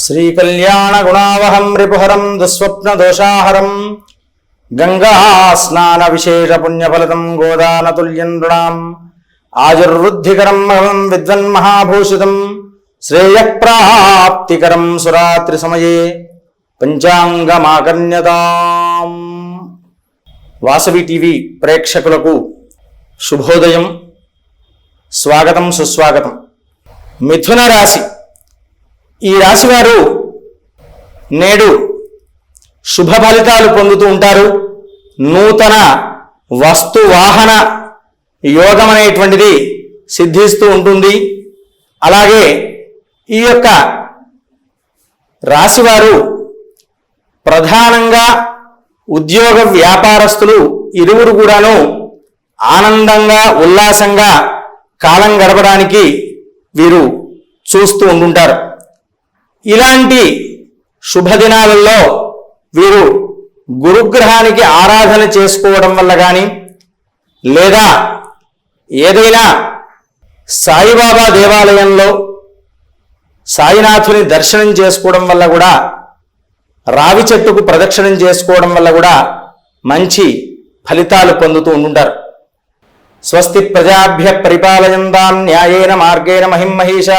శ్రీకళ్యాణగుణావహం రిపుహరం దుస్వప్నదోషాహరం గంగా విశేష పుణ్యఫలతం గోదానతుల్యం నృణాం ఆయుర్వృద్ధికరం మహం విద్వన్మహాభూషితం శ్రేయప్రాప్తికరం సురాత్రి సమయే పంచాంగమాకర్ణ్యతాం వాసవి టీవీ ప్రేక్షకులకు శుభోదయం స్వాగతం సుస్వాగతం మిథున రాశి ఈ రాశివారు నేడు శుభ ఫలితాలు పొందుతూ ఉంటారు. నూతన వస్తు వాహన యోగం అనేటువంటిది సిద్ధిస్తూ ఉంటుంది. అలాగే ఈ యొక్క రాశివారు ప్రధానంగా ఉద్యోగ వ్యాపారస్తులు ఇరువురు కూడాను ఆనందంగా ఉల్లాసంగా కాలం గడపడానికి వీరు చూస్తూ ఉంటుంటారు ఇలాంటి శుభదినాలలో వీరు గురుగ్రహానికి ఆరాధన చేసుకోవడం వల్ల కానీ లేదా ఏదైనా సాయిబాబా దేవాలయంలో సాయినాథుని దర్శనం చేసుకోవడం వల్ల కూడా రావి చెట్టుకు ప్రదక్షిణం చేసుకోవడం వల్ల కూడా మంచి ఫలితాలు పొందుతూ ఉంటుంటారు స్వస్తి ప్రజాభ్య పరిపాలయందాం న్యాయేన మార్గేణ మహిం మహిషా.